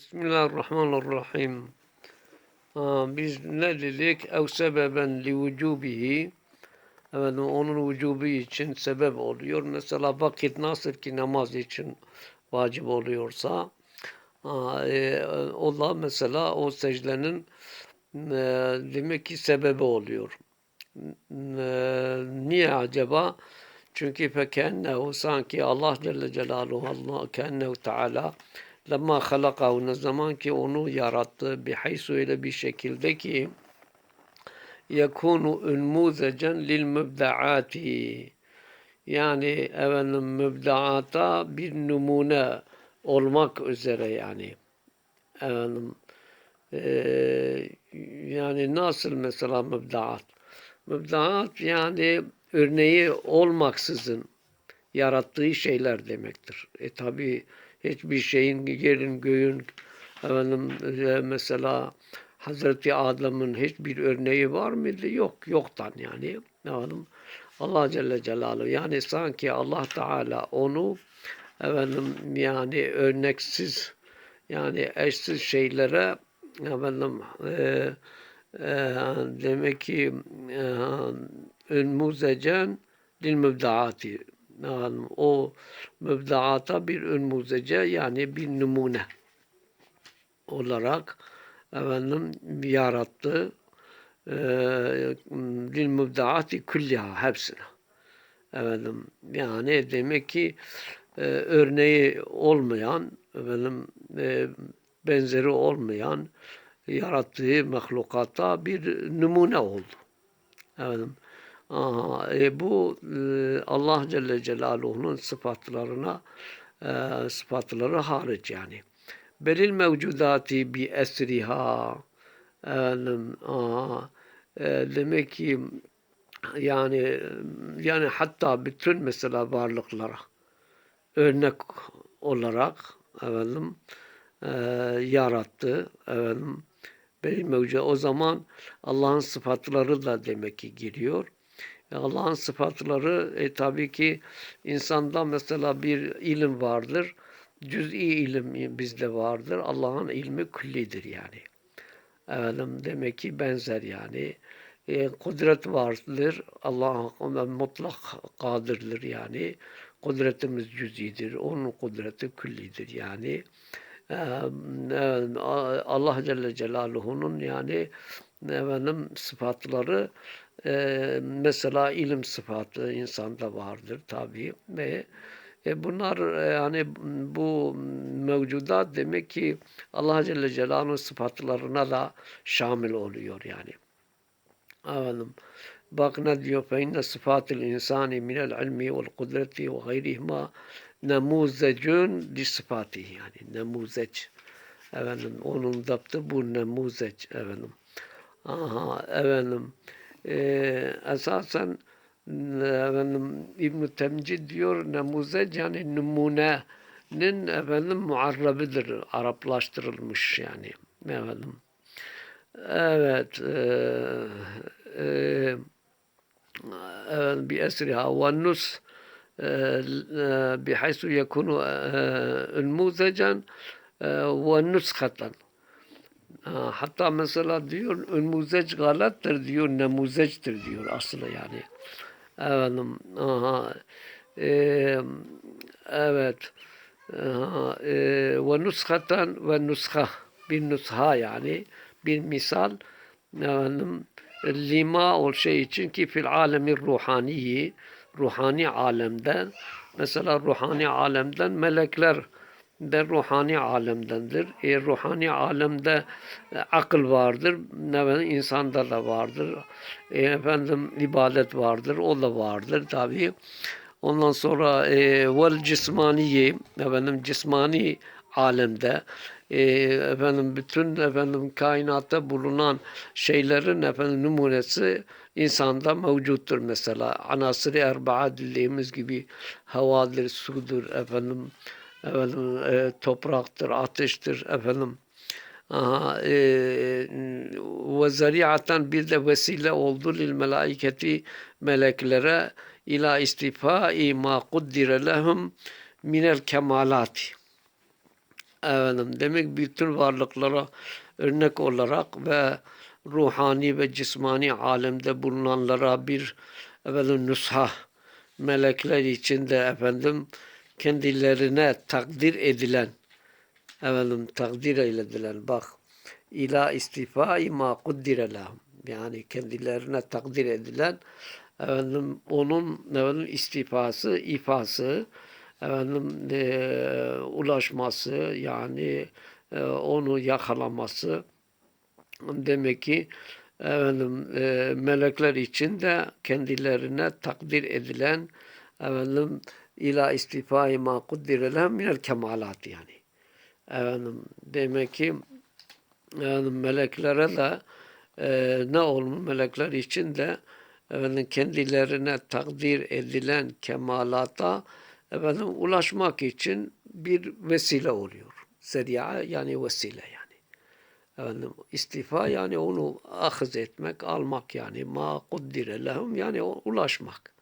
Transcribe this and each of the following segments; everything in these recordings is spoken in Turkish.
Bismillahirrahmanirrahim. Aa, biz ne dedik? Ev sebeben li vücubihi. Evet, onun vücubu için sebep oluyor. Mesela vakit nasıl ki namaz için vacip oluyorsa aa, e, o da mesela o secdenin e, demek ki sebebi oluyor. E, niye acaba? Çünkü fekennehu sanki Allah Celle Celaluhu Allah kennehu Teala lemma halakahu ne zaman ki onu yarattı bihaysu öyle bir şekilde ki yekunu unmuzecen lil mübdaati yani efendim mübdaata bir numune olmak üzere yani efendim eee, yani nasıl mesela mübdaat mübdaat yani örneği olmaksızın yarattığı şeyler demektir. E tabi hiçbir şeyin yerin göğün efendim e, mesela Hazreti Adem'in hiçbir örneği var mıydı? Yok. Yoktan yani. Efendim, Allah Celle Celaluhu yani sanki Allah Teala onu efendim yani örneksiz yani eşsiz şeylere efendim e, e, demek ki e, önmuzecen lil mübdaati yani o mübdaata bir önmuzece yani bir numune olarak efendim yarattı e, lil mübdaati külliha hepsine efendim yani demek ki e, örneği olmayan efendim e, benzeri olmayan yarattığı mahlukata bir numune oldu. Efendim, aha, e, bu e, Allah Celle Celaluhu'nun sıfatlarına e, sıfatları hariç yani. Belil mevcudati bi esriha efendim, aha, e, demek ki yani yani hatta bütün mesela varlıklara örnek olarak efendim e, yarattı efendim benim mevcut o zaman Allah'ın sıfatları da demek ki giriyor. E, Allah'ın sıfatları e, tabii ki insanda mesela bir ilim vardır. Cüz'i ilim bizde vardır. Allah'ın ilmi küllidir yani. Efendim, demek ki benzer yani. E, kudret vardır. Allah mutlak kadirdir yani. Kudretimiz cüz'idir. Onun kudreti küllidir yani. Ee, Allah Celle Celaluhu'nun yani efendim sıfatları ee, mesela ilim sıfatı insanda vardır tabii ve e bunlar e, yani bu mevcuda demek ki Allah Celle Celaluhu'nun sıfatlarına da şamil oluyor yani. Efendim, bak ne diyor feinne sıfatil insani minel ilmi vel kudreti ve gayrihma nemuzecün li sıfati yani nemuzeç. Efendim, onun daptı bu nemuzeç efendim. Aha efendim. e, esasen efendim İbn Temcid diyor nemuzec yani numunenin efendim muarrabidir Araplaştırılmış yani efendim evet e, e, evet bir esriha ve nus بحيث يكون انموذجا ونسخة hatta mesela diyor önmuzeç galattır diyor nemuzeçtir diyor aslı yani. Efendim aha, e, evet aha, e, ve nuskatan ve nuskha bir nusha yani bir misal. Efendim lima ol şey için ki fil alemi ruhaniyi ruhani alemden mesela ruhani alemden melekler de ruhani alemdendir. E, ruhani alemde e, akıl vardır. Ne insanda da vardır. E, efendim ibadet vardır. O da vardır tabi. Ondan sonra e, vel cismaniye efendim cismani alemde e, efendim bütün efendim kainatta bulunan şeylerin efendim numunesi insanda mevcuttur mesela. Anasır-ı erbaa dediğimiz gibi havadır, sudur, efendim, efendim e, topraktır, ateştir, efendim. Aha, e, ve zariaten bir de vesile oldu lil melaiketi meleklere ila istifai ma kuddire lehum minel kemalati. Efendim, demek bütün varlıklara örnek olarak ve ruhani ve cismani alemde bulunanlara bir efendim nusha melekler için de efendim kendilerine takdir edilen efendim takdir eyledilen bak ila istifai ma kuddire yani kendilerine takdir edilen efendim onun efendim istifası ifası efendim e, ulaşması yani e, onu yakalaması. Demek ki efendim e, melekler için de kendilerine takdir edilen efendim ila istifai ma kuddire minel kemalat yani efendim demek ki yani meleklere de e, ne olmuş melekler için de efendim kendilerine takdir edilen kemalata efendim ulaşmak için bir vesile oluyor. Zeriya yani vesile yani. Efendim istifa yani onu ahız etmek, almak yani ma kuddire lehum yani ulaşmak.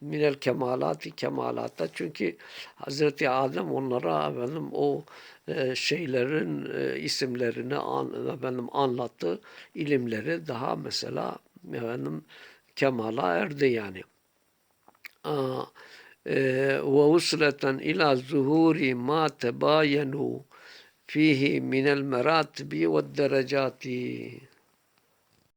Minel kemalati kemalata çünkü Hazreti Adem onlara efendim o e, şeylerin e, isimlerini an, efendim anlattı. ilimleri daha mesela efendim kemala erdi yani. E, ve usleten ila zuhuri ma tebayenu fihi minel meratibi ve derecati